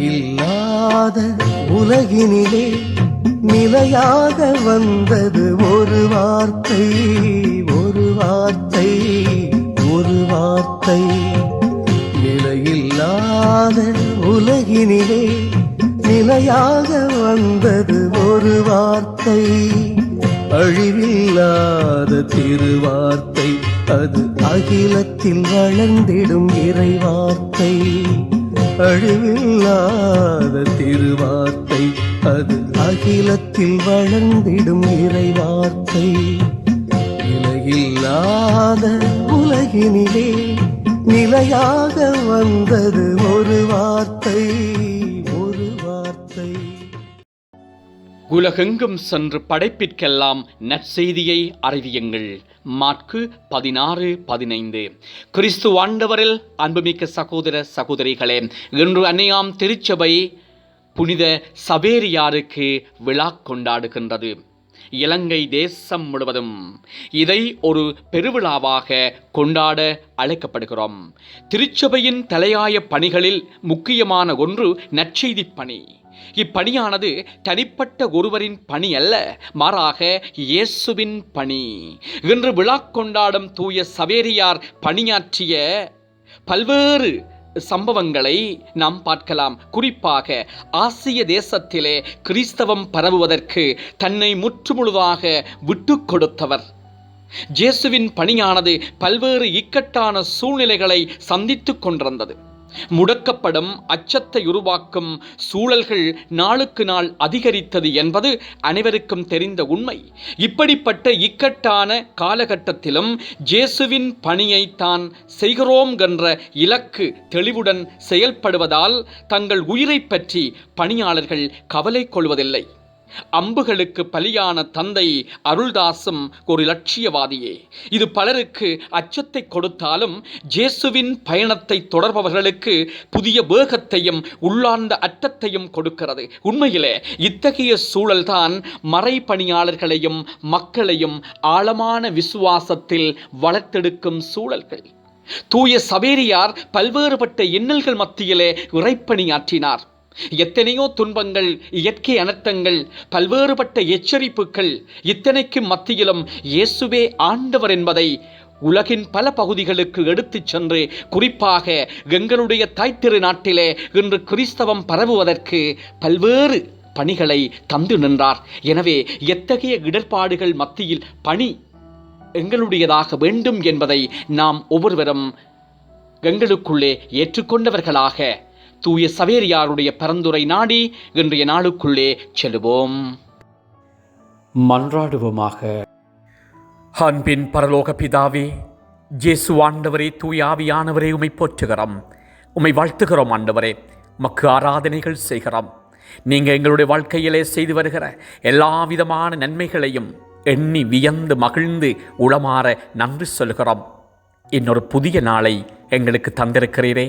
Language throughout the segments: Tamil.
இல்லாத உலகினிலே நிலையாக வந்தது ஒரு வார்த்தை ஒரு வார்த்தை ஒரு வார்த்தை. நிலையில்லாத உலகினிலே நிலையாக வந்தது ஒரு வார்த்தை. அழிவில்லாத திருவார்த்தை அது அகிலத்தில் வளர்ந்திடும் இறைவார்த்தை. அழிவில்லாத திருவார்த்தை அது அகிலத்தில் வளர்ந்திடும் இறைவார்த்தை. நிலையில்லாத உலகினிலே நிலையாக வந்தது உலகெங்கும் சென்று படைப்பிற்கெல்லாம் நற்செய்தியை அறிவியுங்கள். மாற்கு பதினாறு பதினைந்து. கிறிஸ்து ஆண்டவரில் அன்புமிக்க சகோதர சகோதரிகளே இன்று அன்னையாம் திருச்சபை புனித சவேரியாருக்கு விழா கொண்டாடுகின்றது. இலங்கை தேசம் முழுவதும் இதை ஒரு பெருவிழாவாக கொண்டாட அழைக்கப்படுகிறோம். திருச்சபையின் தலையாய பணிகளில் முக்கியமான ஒன்று நற்செய்தி பணி. இப்பணியானது தனிப்பட்ட ஒருவரின் பணி அல்ல மாறாக இயேசுவின் பணி. இன்று விழா கொண்டாடும் தூய சவேரியார் பணியாற்றிய பல்வேறு சம்பவங்களை நாம் பார்க்கலாம். குறிப்பாக ஆசிய தேசத்திலே கிறிஸ்தவம் பரவுவதற்கு தன்னை முற்றுமுழுதாக விட்டு கொடுத்தவர். ஜேசுவின் பணியானது பல்வேறு இக்கட்டான சூழ்நிலைகளை சந்தித்துக் கொண்டிருந்தது. முடக்கப்படும் அச்சத்தை உருவாக்கும் சூழல்கள் நாளுக்கு நாள் அதிகரித்தது என்பது அனைவருக்கும் தெரிந்த உண்மை. இப்படிப்பட்ட இக்கட்டான காலகட்டத்திலும் ஜேசுவின் பணியை தான் செய்கிறோம் என்ற இலக்கு தெளிவுடன் செயல்படுவதால் தங்கள் உயிரை பற்றி பணியாளர்கள் கவலை கொள்வதில்லை. அம்புகளுக்கு பலியான தந்தை அருள்தாசும் ஒரு லட்சியவாதியே. இது பலருக்கு அச்சத்தை கொடுத்தாலும் ஜேசுவின் பயணத்தை தொடர்பவர்களுக்கு புதிய வேகத்தையும் உள்ளார்ந்த அட்டத்தையும் கொடுக்கிறது. உண்மையிலே இத்தகைய சூழல்தான் மறை பணியாளர்களையும் மக்களையும் ஆழமான விசுவாசத்தில் வளர்த்தெடுக்கும் சூழல்கள். தூய சவேரியார் பல்வேறுபட்ட இன்னல்கள் மத்தியிலே இறைப்பணியாற்றினார். எத்தனையோ துன்பங்கள் இயற்கை அனர்த்தங்கள் பல்வேறுபட்ட எச்சரிப்புகள் இத்தனைக்கும் மத்தியிலும் இயேசுவே ஆண்டவர் என்பதை உலகின் பல பகுதிகளுக்கு எடுத்துச் சென்று குறிப்பாக எங்களுடைய தாய்த்திரு நாட்டிலே இன்று கிறிஸ்தவம் பரவுவதற்கு பல்வேறு பணிகளை தந்து நின்றார். எனவே எத்தகைய இடர்பாடுகள் மத்தியில் பணி எங்களுடையதாக வேண்டும் என்பதை நாம் ஒவ்வொருவரும் எங்களுக்குள்ளே ஏற்றுக்கொண்டவர்களாக தூய சவேரியாருடைய பரந்துரை நாடி இன்றைய நாளுக்குள்ளே செல்வோம் மன்றாடுவோமாக. அன்பின் பரலோக பிதாவே ஜேசு ஆண்டவரே தூய ஆவியானவரே உமை போற்றுகிறோம். உமை வாழ்த்துகிறோம் ஆண்டவரே மக்கு ஆராதனைகள் செய்கிறோம். நீங்கள் எங்களுடைய வாழ்க்கையிலே செய்து வருகிற எல்லா விதமான நன்மைகளையும் எண்ணி வியந்து மகிழ்ந்து உளமாற நன்றி சொல்கிறோம் இன்னொரு புதிய நாளை எங்களுக்கு தந்திருக்கிறீரே.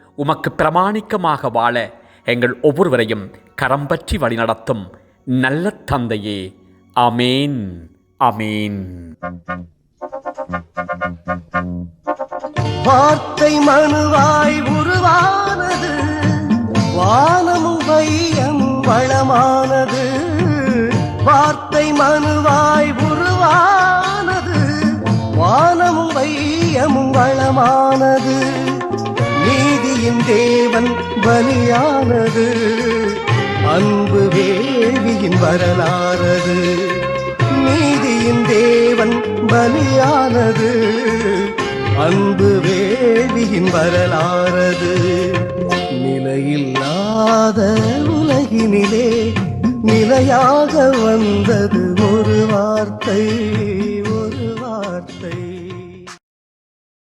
உமக்கு பிரமாணிக்கமாக வாழ எங்கள் ஒவ்வொருவரையும் கரம் பற்றி வழிநடத்தும் நல்ல தந்தையே. அமேன் அமேன் வார்த்தை மனுவாய் உருவானது வானமும் வையமும் வளமானது. வார்த்தை மனுவாய் உருவானது வானமும் வையமும் வளமானது. நீதியின் தேவன் பலியானது. அன்பு வேள்வியின் வரலாறது. நீதியின் தேவன் பலியானது. அன்பு வேள்வியின் வரலாறது. நிலையில்லாத உலகினிலே நிலையாக வந்தது ஒரு வார்த்தை.